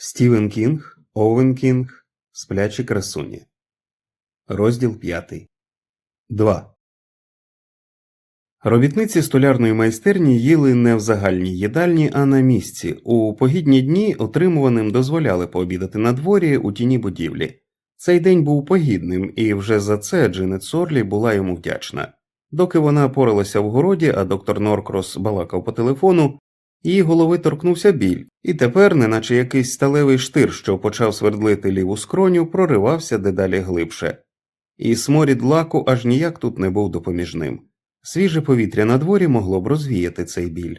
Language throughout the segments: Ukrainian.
Стівен Кінг, Овен Кінг, Сплячі красуні. Розділ 5. 2. Робітниці столярної майстерні їли не в загальній їдальні, а на місці. У погідні дні отримуваним дозволяли пообідати на дворі у тіні будівлі. Цей день був погідним, і вже за це Джинет Сорлі була йому вдячна. Доки вона поралася в городі, а доктор Норкрос балакав по телефону, її голови торкнувся біль, і тепер, неначе якийсь сталевий штир, що почав свердлити ліву скроню, проривався дедалі глибше. І сморід лаку аж ніяк тут не був допоміжним. Свіже повітря на дворі могло б розвіяти цей біль.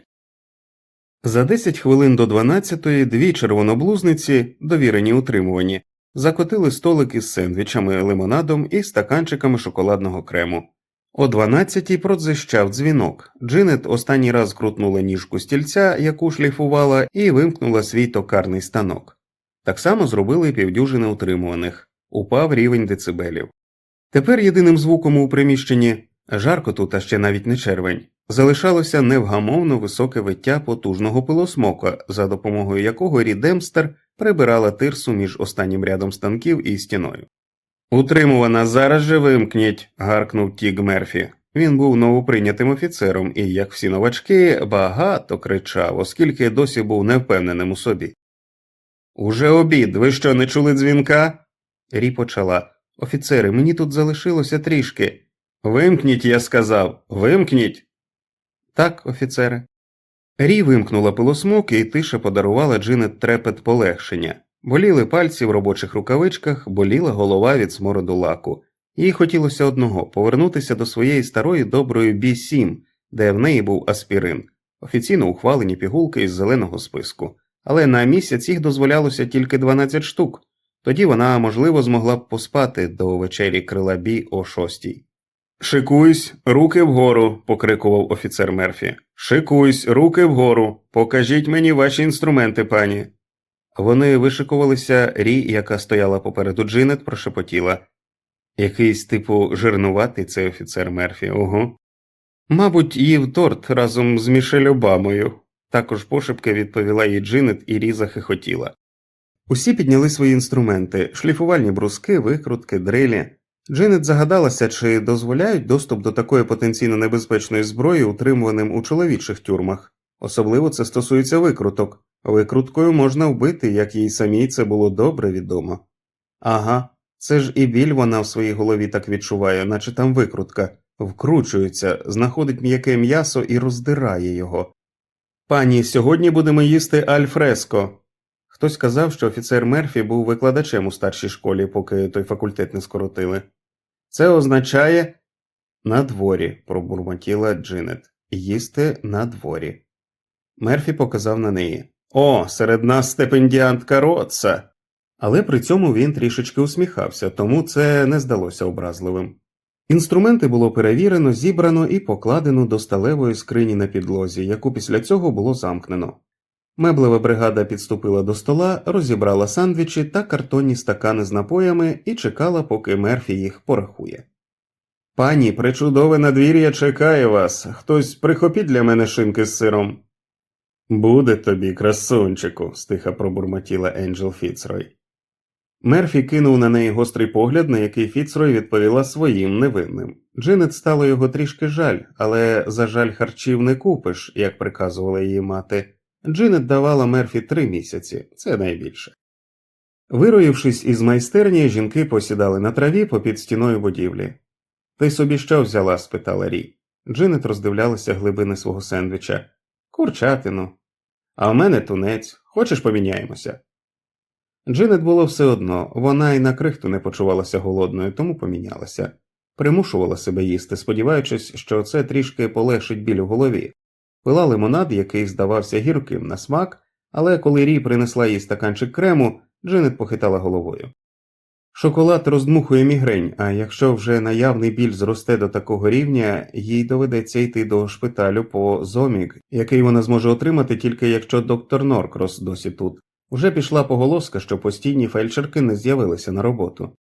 За 10 хвилин до 12-ї дві червоноблузниці, довірені утримувані, закотили столик із сендвічами, лимонадом і стаканчиками шоколадного крему. О 12-й продзищав дзвінок. Джинет останній раз крутнула ніжку стільця, яку шліфувала, і вимкнула свій токарний станок. Так само зробили півдюжини утримуваних. Упав рівень децибелів. Тепер єдиним звуком у приміщенні жарко тут, а ще навіть не червень, залишалося невгамовно високе виття потужного пилосмока, за допомогою якого Рі Демстер прибирала тирсу між останнім рядом станків і стіною. Утримувана зараз же вимкніть. гаркнув Тіг Мерфі. Він був новоприйнятим офіцером і, як всі новачки, багато кричав, оскільки досі був невпевненим у собі. Уже обід, ви що, не чули дзвінка? Рі почала. Офіцери, мені тут залишилося трішки. Вимкніть, я сказав, вимкніть. Так, офіцери. Рі вимкнула пилосмок і тиша подарувала Джинет трепет полегшення. Боліли пальці в робочих рукавичках, боліла голова від смороду лаку. Їй хотілося одного повернутися до своєї старої доброї бі 7 де в неї був аспірин, офіційно ухвалені пігулки із зеленого списку, але на місяць їх дозволялося тільки 12 штук, тоді вона, можливо, змогла б поспати до вечері крила бі о шостій. Шикуйсь, руки вгору, покрикував офіцер Мерфі. Шикуйсь, руки вгору, покажіть мені ваші інструменти, пані. Вони вишикувалися, Рі, яка стояла попереду Джинет, прошепотіла. Якийсь типу жирнуватий цей офіцер Мерфі, ого. Мабуть, їв торт разом з Мішель Обамою. Також пошепки відповіла їй Джинет і Рі захихотіла. Усі підняли свої інструменти, шліфувальні бруски, викрутки, дрилі. Джинет загадалася, чи дозволяють доступ до такої потенційно небезпечної зброї, утримуваним у чоловічих тюрмах. Особливо це стосується викруток. Викруткою можна вбити, як їй самій це було добре відомо. Ага, це ж і біль вона в своїй голові так відчуває, наче там викрутка, вкручується, знаходить м'яке м'ясо і роздирає його. Пані, сьогодні будемо їсти альфреско. Хтось казав, що офіцер Мерфі був викладачем у старшій школі, поки той факультет не скоротили. Це означає на дворі, пробурмотіла Джинет. Їсти на дворі. Мерфі показав на неї. О, серед нас стипендіантка Ротса. Але при цьому він трішечки усміхався, тому це не здалося образливим. Інструменти було перевірено, зібрано і покладено до сталевої скрині на підлозі, яку після цього було замкнено. Меблева бригада підступила до стола, розібрала сандвічі та картонні стакани з напоями і чекала, поки Мерфі їх порахує. Пані, причудове надвір'я чекає вас. Хтось прихопіть для мене шинки з сиром. Буде тобі, красунчику, стиха пробурмотіла Енджел Фіцрой. Мерфі кинув на неї гострий погляд, на який Фіцрой відповіла своїм невинним. Джинет стало його трішки жаль, але за жаль харчів не купиш, як приказувала її мати. Джинет давала Мерфі три місяці, це найбільше. Вироївшись із майстерні, жінки посідали на траві попід стіною будівлі. Ти собі що взяла? спитала Рі. Джинет роздивлялася глибини свого сендвіча. Курчатину. А в мене тунець. Хочеш поміняємося? Джинет було все одно, вона й на крихту не почувалася голодною, тому помінялася, примушувала себе їсти, сподіваючись, що це трішки полегшить біль у голові. Пила лимонад, який здавався гірким на смак, але коли Рі принесла їй стаканчик крему, Джинет похитала головою. Шоколад роздмухує мігрень, а якщо вже наявний біль зросте до такого рівня, їй доведеться йти до шпиталю по зомік, який вона зможе отримати тільки якщо доктор Норкрос досі тут. Уже пішла поголоска, що постійні фельдшерки не з'явилися на роботу.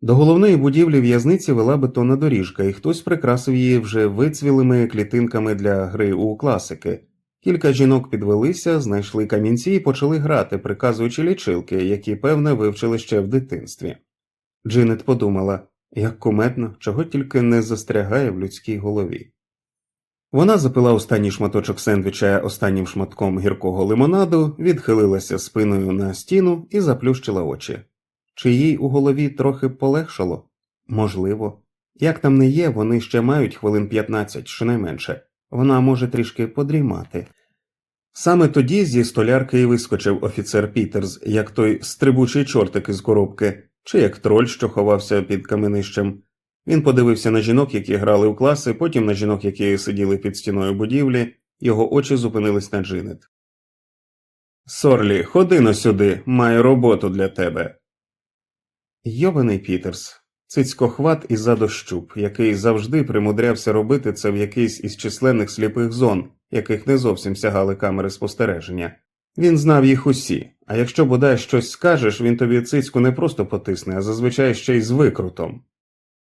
До головної будівлі в'язниці вела бетонна доріжка, і хтось прикрасив її вже вицвілими клітинками для гри у класики. Кілька жінок підвелися, знайшли камінці і почали грати, приказуючи лічилки, які, певне, вивчили ще в дитинстві. Джинет подумала, як куметно, чого тільки не застрягає в людській голові. Вона запила останній шматочок сендвіча останнім шматком гіркого лимонаду, відхилилася спиною на стіну і заплющила очі. Чи їй у голові трохи полегшало? Можливо. Як там не є, вони ще мають хвилин 15, щонайменше. Вона може трішки подрімати. Саме тоді зі столярки і вискочив офіцер Пітерс, як той стрибучий чортик із коробки, чи як троль, що ховався під каменищем. Він подивився на жінок, які грали у класи, потім на жінок, які сиділи під стіною будівлі, його очі зупинились на Джинет. Сорлі, ходи но сюди, маю роботу для тебе. Йобаний Пітерс, цицькохват і задощуп, який завжди примудрявся робити це в якийсь із численних сліпих зон, яких не зовсім сягали камери спостереження. Він знав їх усі, а якщо бодай щось скажеш, він тобі цицьку не просто потисне, а зазвичай ще й з викрутом.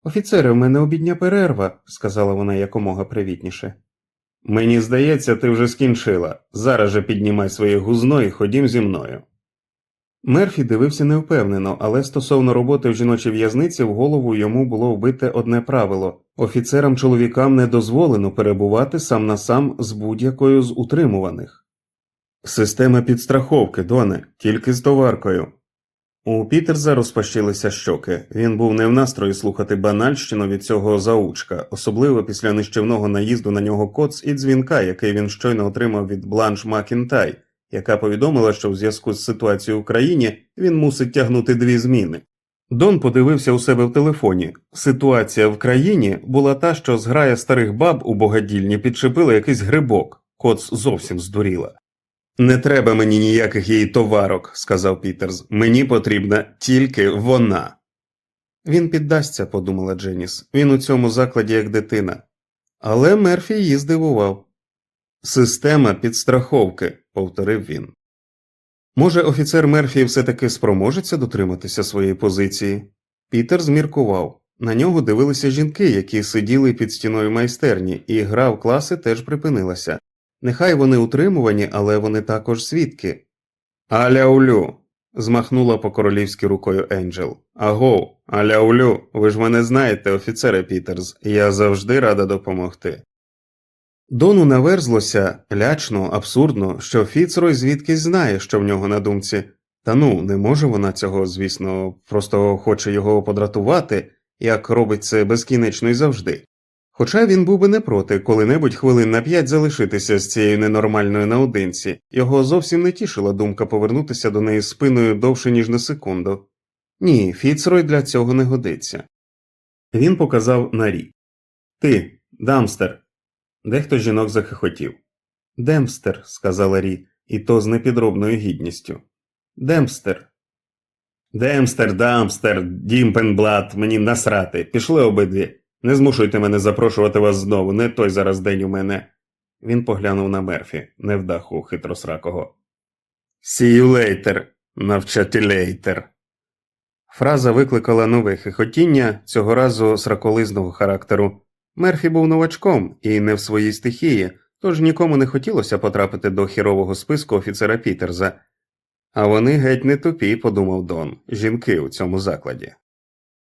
Офіцере, в мене обідня перерва, сказала вона якомога привітніше. Мені здається, ти вже скінчила. Зараз же піднімай своє гузно і ходім зі мною. Мерфі дивився невпевнено, але стосовно роботи в жіночій в'язниці в голову йому було вбите одне правило офіцерам чоловікам не дозволено перебувати сам на сам з будь-якою з утримуваних. Система підстраховки, Доне, тільки з товаркою. У Пітерза розпащилися щоки. Він був не в настрої слухати банальщину від цього заучка, особливо після нищівного наїзду на нього коц і дзвінка, який він щойно отримав від Бланш Макінтай, яка повідомила, що в зв'язку з ситуацією в країні він мусить тягнути дві зміни. Дон подивився у себе в телефоні. Ситуація в країні була та, що зграя старих баб у богадільні підчепила якийсь грибок, коц зовсім здуріла. Не треба мені ніяких її товарок, сказав Пітерс. Мені потрібна тільки вона. Він піддасться, подумала Дженіс. Він у цьому закладі як дитина. Але Мерфі її здивував. Система підстраховки, повторив він. Може, офіцер Мерфі все таки спроможеться дотриматися своєї позиції? Пітер зміркував. На нього дивилися жінки, які сиділи під стіною майстерні, і гра в класи теж припинилася. Нехай вони утримувані, але вони також свідки. Аляулю. змахнула по королівськи рукою Енджел. Агов, аляулю, ви ж мене знаєте, офіцере Пітерс, я завжди рада допомогти. Дону наверзлося лячно, абсурдно, що Фіцрой звідкись знає, що в нього на думці. Та ну, не може вона цього, звісно, просто хоче його подратувати, як робить це безкінечно і завжди. Хоча він був би не проти коли-небудь хвилин на п'ять залишитися з цією ненормальною наодинці, його зовсім не тішила думка повернутися до неї спиною довше, ніж на секунду. Ні, Фіцрой для цього не годиться. Він показав на Рі. Ти, дамстер. Дехто жінок захихотів. Демстер, сказала Рі, і то з непідробною гідністю. Демстер. Демстер, дамстер, дімпенблат, мені насрати. Пішли обидві. Не змушуйте мене запрошувати вас знову, не той зараз день у мене. Він поглянув на Мерфі, невдаху хитросракого. See you later, навчателейтер. Фраза викликала нове хихотіння, цього разу сраколизного характеру. Мерфі був новачком і не в своїй стихії, тож нікому не хотілося потрапити до хірового списку офіцера Пітерза. А вони геть не тупі, подумав Дон, жінки у цьому закладі.